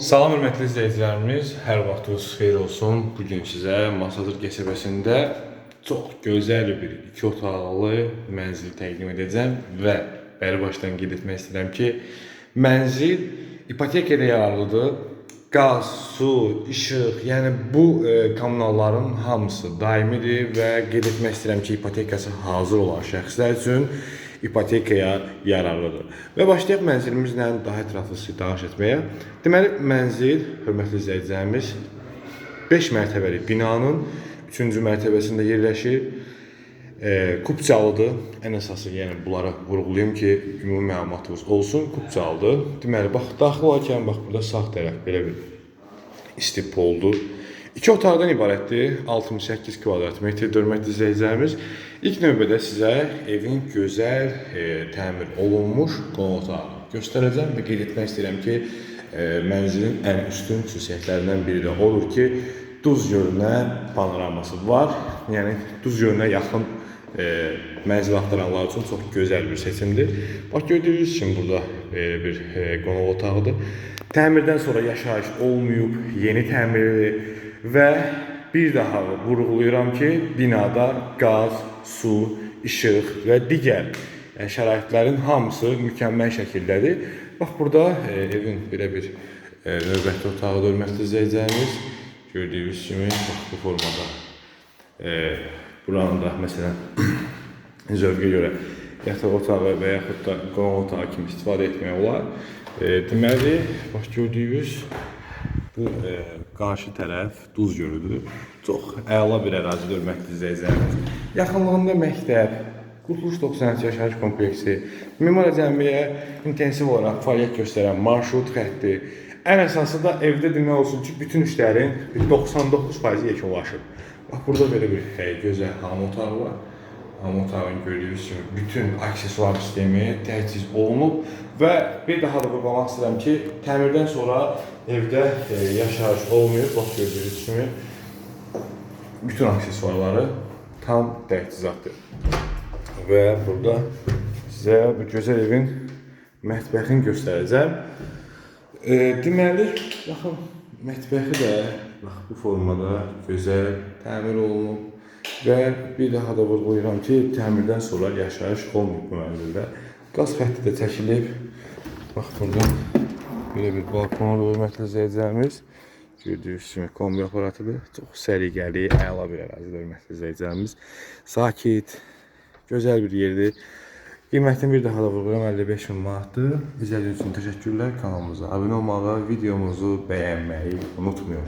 Salam hörmətli izləyicilərimiz, hər vaxtınız xeyir olsun. Bu gün sizə Masadır qəsəbəsində çox gözəl bir iki otaqlı mənzil təqdim edəcəm və bəri başdan qeyd etmək istəyirəm ki, mənzil ipotekaya yararlıdır. Qaz, su, işıq, yəni bu e, kommunalların hamısı daimidir və qeyd etmək istəyirəm ki, ipotekası hazır olan şəxslər üçün ipotekaya yararlıdır. Və başlayaq mənzilimizlə daha ətraflı tanış etməyə. Deməli, mənzil, hörmətli izləyicilərimiz, 5 mərtəbəli binanın 3-cü mərtəbəsində yerləşir. Kubcalıdır. Ən əsası, yəni bunlara vurğulayım ki, ümumi məlumatınız olsun. Kubcalıdır. Deməli, bax daxil olarkən bax burada sağ tərəf belə bir istipoldur. İki otaqdan ibarətdir. 68 kvadrat metr hörmətli izləyicilərimiz. İlk növbədə sizə evin gözəl e, təmir olunmuş qonaq otağını göstərəcəm və qeyd etmək istəyirəm ki, e, mənzilin ən üstün xüsusiyyətlərindən biri də odur ki, Duz gölünə panoraması var. Yəni Duz gölünə yaxın e, mənzil axtaranlar üçün çox gözəl bir seçimdir. Bax gördüyünüz kimi burada belə bir e, qonaq otağıdır. Təmirdən sonra yaşayış olmayıb, yeni təmirli və bir daha vurğulayıram ki, binada qaz, su, işıq və digər e, şəraitlərin hamısı mükəmməl şəkildədir. Bax burada e, evin belə bir e, növbəti otağı da hörmətli izləyicilərimiz gördüyünüz kimi bax bu formada. E, buranın da məsələn zövqə görə yataq otağı və yaxud da qonaq otağı kimi istifadə etmək olar. E, deməli, bax gördüyünüz bu e, qarşı tərəf Duz gölüdür. Çox əla bir ərazidir hörmətli izləyicilərimiz. Yaxınlığında məktəb, Qurtuluş 93 yaşayış kompleksi, Memoriya Cəmiyyəyə intensiv olaraq fəaliyyət göstərən marşrut xətti, ən əsası da evdə demək olsun ki, bütün işlərin 99% yekunlaşıb. Bax burada belə bir e, gözəl hamam otağı var. Hamam otağın gördüyünüz kimi bütün aksesuar sistemi təchiz olunub və bir daha da vurğulamaq istəyirəm ki, təmirdən sonra evdə e, yaşayış olmuyor. Bax gördüyünüz kimi bütün aksesuarları tam təchizatdır. Və burada sizə bu gözəl evin mətbəxini göstərəcəm. E, deməli, baxın, mətbəxi də bax bu formada gözəl təmir olunub və bir daha da vurğulayıram ki, təmirdən sonra yaşayış olmayıb bu mənzildə. Qaz xətti də çəkilib. Bax burada belə bir balkon olur hörmətli izləyicilərimiz. Gördüyünüz kimi kombi aparatıdır. Çox səliqəli, əla bir ərazidir hörmətli izləyicilərimiz. Sakit, gözəl bir yerdir. Qiymətini bir daha da vurğulayıram 55 min manatdır. İzlədiyiniz üçün təşəkkürlər. Kanalımıza abunə olmağı, videomuzu bəyənməyi unutmayın.